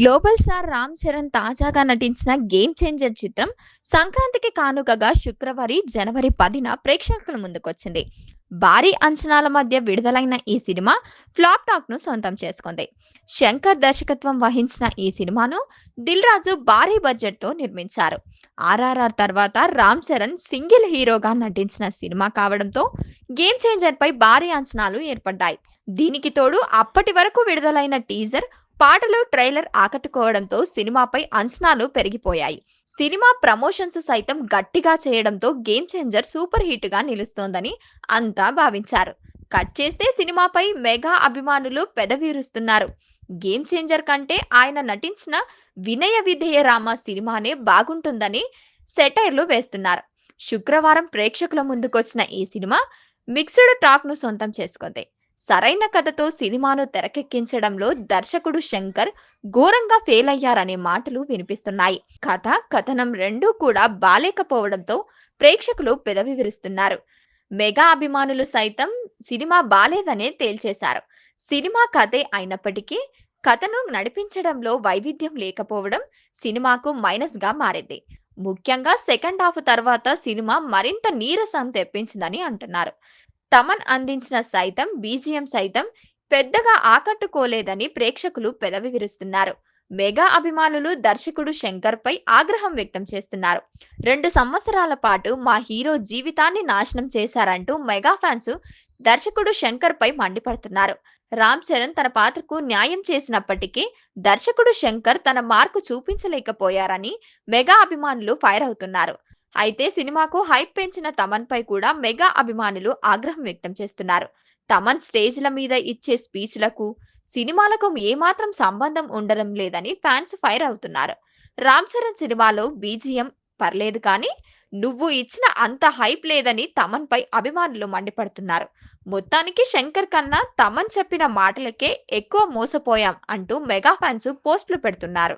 Global star Ram Charan తాజాగా నటించిన game changer చిత్రం సంక్రాంతికి కానుకగా శుక్రవారం జనవరి పదిన ప్రేక్షకుల ముందుకొచ్చింది. భారీ అంచనాల మధ్య విడుదలైన ఈ సినిమా ఫ్లాప్ టాక్ను సొంతం చేసుకుంది. శంకర్ దర్శకత్వం వహించిన ఈ సినిమాను దిల్ రాజు భారీ బడ్జెట్తో నిర్మించారు. ఆర్ఆర్ఆర్ తర్వాత రామ్ చరణ్ సింగిల్ హీరోగా నటించిన సినిమా కావడంతో గేమ్ చేంజర్ పై భారీ అంచనాలు ఏర్పడ్డాయి. దీనికి తోడు అప్పటి వరకు విడుదలైన టీజర్ పాటలు ట్రైలర్ ఆకట్టుకోవడంతో సినిమాపై అంచనాలు పెరిగిపోయాయి. సినిమా ప్రమోషన్స్ సైతం గట్టిగా చేయడంతో గేమ్ చేంజర్ సూపర్ హిట్గా నిలుస్తోందని అంతా భావించారు. కట్ చేస్తే సినిమాపై మెగా అభిమానులు పెదవీరుస్తున్నారు. గేమ్ చేంజర్ కంటే ఆయన నటించిన వినయ విధేయ రామ సినిమానే బాగుంటుందని సెటైర్లు వేస్తున్నారు. శుక్రవారం ప్రేక్షకుల ముందుకొచ్చిన ఈ సినిమా మిక్స్డ్ టాక్ను సొంతం చేసుకుంది. సరైన కథతో సినిమాను తెరకెక్కించడంలో దర్శకుడు శంకర్ ఘోరంగా ఫెయిల్ అయ్యారనే మాటలు వినిపిస్తున్నాయి. కథ కథనం రెండూ కూడా బాలేకపోవడంతో ప్రేక్షకులు పెదవి విరుస్తున్నారు మెగా అభిమానులు సైతం సినిమా బాలేదనే తేల్చేశారు. సినిమా కథే అయినప్పటికీ కథను నడిపించడంలో వైవిధ్యం లేకపోవడం సినిమాకు మైనస్గా మారింది. ముఖ్యంగా సెకండ్ హాఫ్ తర్వాత సినిమా మరింత నీరసం తెప్పించిందని అంటున్నారు. తమన్ అందించిన సైతం బీజిఎం సైతం పెద్దగా ఆకట్టుకోలేదని ప్రేక్షకులు పెదవి విరుస్తున్నారు మెగా అభిమానులు దర్శకుడు శంకర్ పై ఆగ్రహం వ్యక్తం చేస్తున్నారు. రెండు సంవత్సరాల పాటు మా హీరో జీవితాన్ని నాశనం చేశారంటూ మెగా ఫ్యాన్స్ దర్శకుడు శంకర్ పై మండిపడుతున్నారు. రామ్ చరణ్ తన పాత్రకు న్యాయం చేసినప్పటికీ దర్శకుడు శంకర్ తన మార్కు చూపించలేకపోయారని మెగా అభిమానులు ఫైర్ అవుతున్నారు. అయితే సినిమాకు హైప్ పెంచిన తమన్ పై కూడా మెగా అభిమానులు ఆగ్రహం వ్యక్తం చేస్తున్నారు. తమన్ స్టేజ్ల మీద ఇచ్చే స్పీచ్లకు సినిమాలకు ఏమాత్రం సంబంధం ఉండడం లేదని ఫ్యాన్స్ ఫైర్ అవుతున్నారు. రామ్ చరణ్ సినిమాలో బీజిఎం పర్లేదు కానీ నువ్వు ఇచ్చిన అంత హైప్ లేదని తమన్ పై అభిమానులు మండిపడుతున్నారు. మొత్తానికి శంకర్ కన్నా తమన్ చెప్పిన మాటలకే ఎక్కువ మోసపోయాం అంటూ మెగా ఫ్యాన్స్ పోస్టులు పెడుతున్నారు.